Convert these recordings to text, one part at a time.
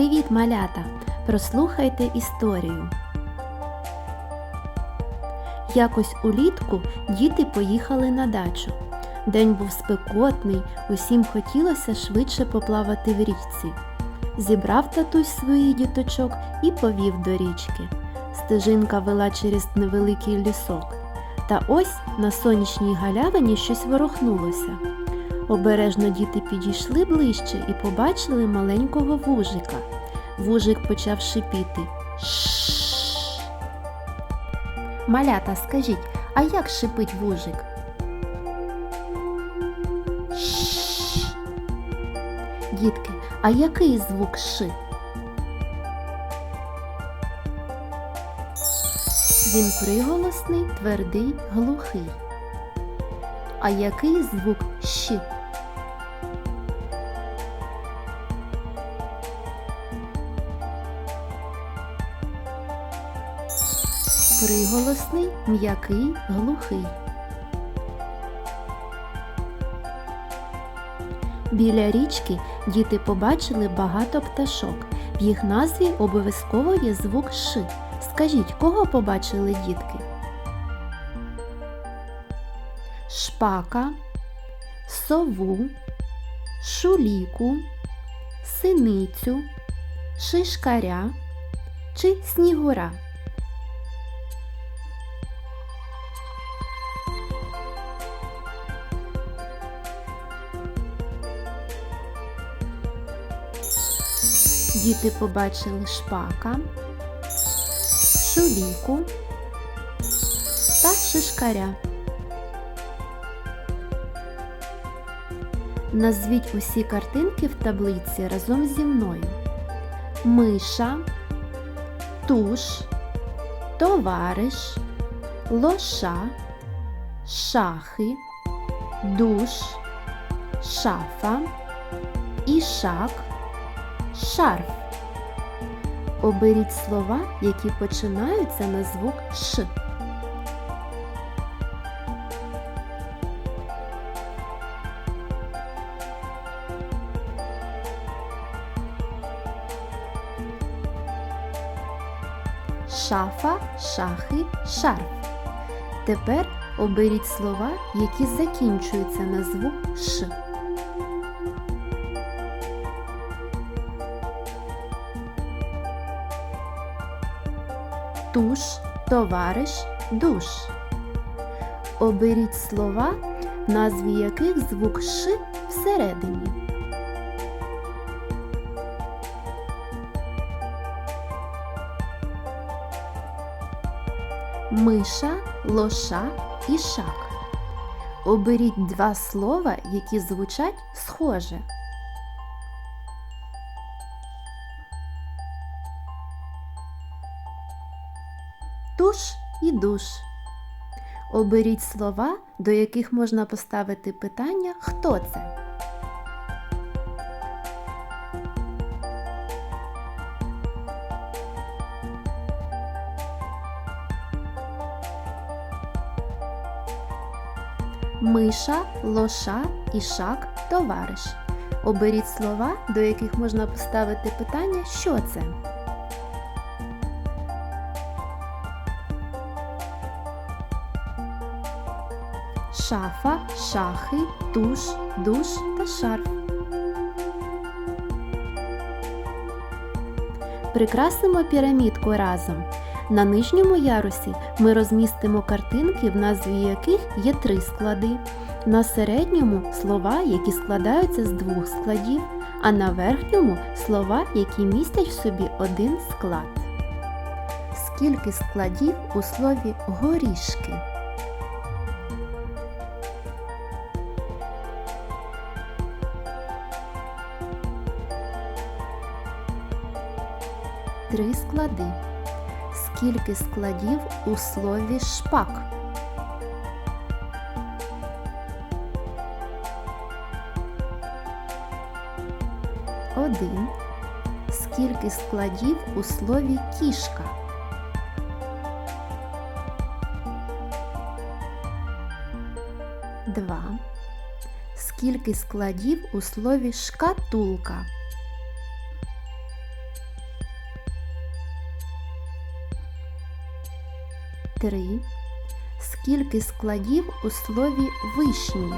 Привіт, малята! Прослухайте історію. Якось улітку діти поїхали на дачу. День був спекотний, усім хотілося швидше поплавати в річці. Зібрав татусь своїх діточок і повів до річки. Стежинка вела через невеликий лісок. Та ось на сонячній галявині щось ворухнулося. Обережно діти підійшли ближче і побачили маленького вужика. Вужик почав шипіти. Шш. Малята, скажіть, а як шипить вужик? Шш. Дітки, а який звук ши? Він приголосний, твердий, глухий. А який звук щи? Приголосний, м'який, глухий. Біля річки діти побачили багато пташок. В їх назві обов'язково є звук ши. Скажіть, кого побачили дітки? Шпака, сову, шуліку, синицю, шишкаря чи снігура. Діти побачили шпака, шуліку та шишкаря. Назвіть усі картинки в таблиці разом зі мною. Миша, туш, товариш, лоша, шахи, душ, шафа, ішак, шарф. Оберіть слова, які починаються на звук Ш. Шафа, шахи, шарф. Тепер оберіть слова, які закінчуються на звук Ш. туш, товариш, душ. Оберіть слова, назві яких звук Ш всередині. Миша, лоша і шак. Оберіть два слова, які звучать схоже. Туш і душ. Оберіть слова, до яких можна поставити питання Хто це? Миша, лоша, ішак, товариш. Оберіть слова, до яких можна поставити питання Що це? Шафа, шахи, туш, душ та шарф. Прикрасимо пірамідку разом. На нижньому ярусі ми розмістимо картинки, в назві яких є три склади. На середньому слова, які складаються з двох складів, а на верхньому слова, які містять в собі один склад. Скільки складів у слові горішки? Три склади. Скільки складів у слові шпак? Один. Скільки складів у слові кішка? Два. Скільки складів у слові шкатулка? 3. Скільки складів у слові вишні?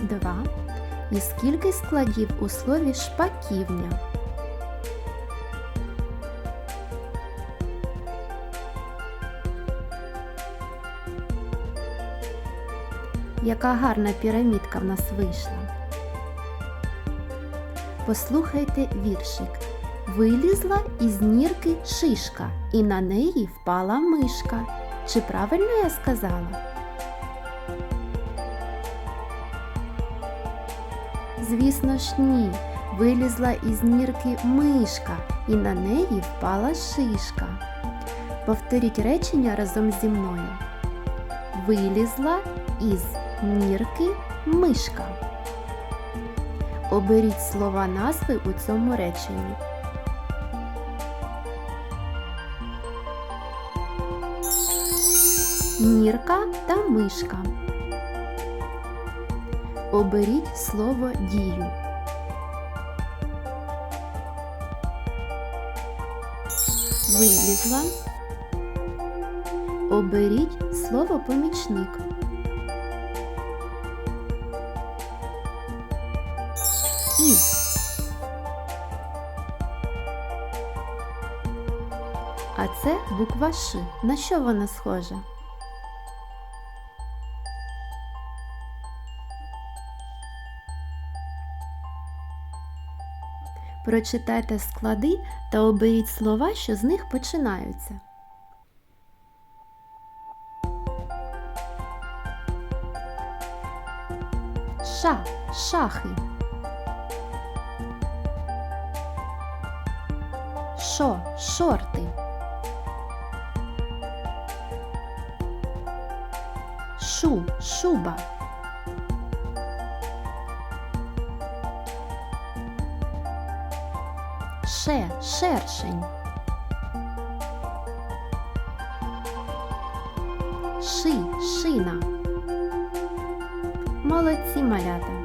Два. І скільки складів у слові шпаківня? Яка гарна пірамідка в нас вийшла. Послухайте віршик. Вилізла із нірки шишка, і на неї впала мишка. Чи правильно я сказала? Звісно ж, ні. Вилізла із нірки мишка, і на неї впала шишка. Повторіть речення разом зі мною. Вилізла із нірки мишка. Оберіть слова назви у цьому реченні. Нірка та мишка. Оберіть слово дію. Вилізла. Оберіть слово помічник. А це буква Ш. На що вона схожа? Прочитайте склади та оберіть слова, що з них починаються. Ша шахи. Шо шорти. Шу шуба. Ше шершень. Ши шина. Молодці малята.